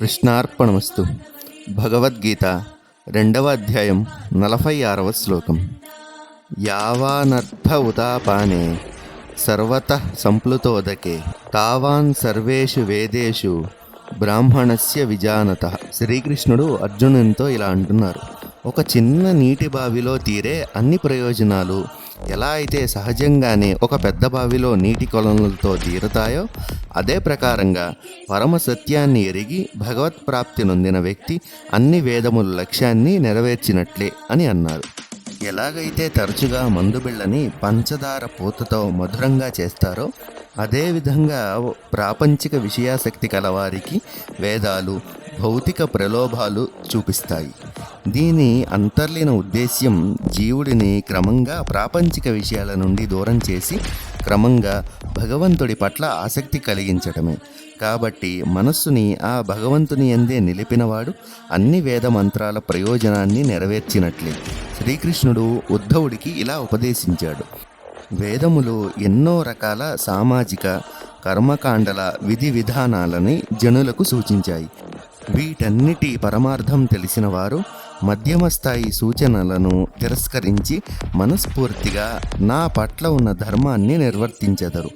కృష్ణార్పణమస్తు. భగవద్గీత రెండవ అధ్యాయం నలభై ఆరవ శ్లోకం. యావానర్థ ఉదాపానే సర్వత సంప్లుతోదకే తావాన్ సర్వేషు వేదేషు బ్రాహ్మణస్య విజానత. శ్రీకృష్ణుడు అర్జునునితో ఇలా అంటున్నారు. ఒక చిన్న నీటి బావిలో తీరే అన్ని ప్రయోజనాలు ఎలా అయితే సహజంగానే ఒక పెద్ద బావిలో నీటి కొలనులతో తీరుతాయో అదే ప్రకారంగా పరమ సత్యాన్ని ఎరిగి భగవత్ ప్రాప్తి నొందిన వ్యక్తి అన్ని వేదముల లక్ష్యాన్ని నెరవేర్చినట్లే అని అన్నారు. ఎలాగైతే తరచుగా మందుబిళ్ళని పంచదార పూతతో మధురంగా చేస్తారో అదేవిధంగా ప్రాపంచిక విషయాసక్తి కలవారికి వేదాలు భౌతిక ప్రలోభాలు చూపిస్తాయి. దీని అంతర్లీన ఉద్దేశ్యం జీవుడిని క్రమంగా ప్రాపంచిక విషయాల నుండి దూరం చేసి క్రమంగా భగవంతుడి పట్ల ఆసక్తి కలిగించటమే. కాబట్టి మనస్సుని ఆ భగవంతుని ఎందే నిలిపినవాడు అన్ని వేద మంత్రాల ప్రయోజనాన్ని నెరవేర్చినట్లే. శ్రీకృష్ణుడు ఉద్ధవుడికి ఇలా ఉపదేశించాడు. వేదములు ఎన్నో రకాల సామాజిక కర్మకాండల విధి విధానాలని జనులకు సూచించాయి. వీటన్నిటి పరమార్థం తెలిసిన వారు మధ్యమ స్థాయి సూచనలను తిరస్కరించి మనస్ఫూర్తిగా నా పట్ల ఉన్న ధర్మాన్ని నిర్వర్తించెదరు.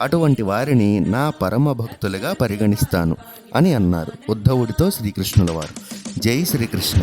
అటువంటి వారిని నా పరమ భక్తులుగా పరిగణిస్తాను అని అన్నారు ఉద్ధవుడితో శ్రీకృష్ణుల వారు జై శ్రీకృష్ణ.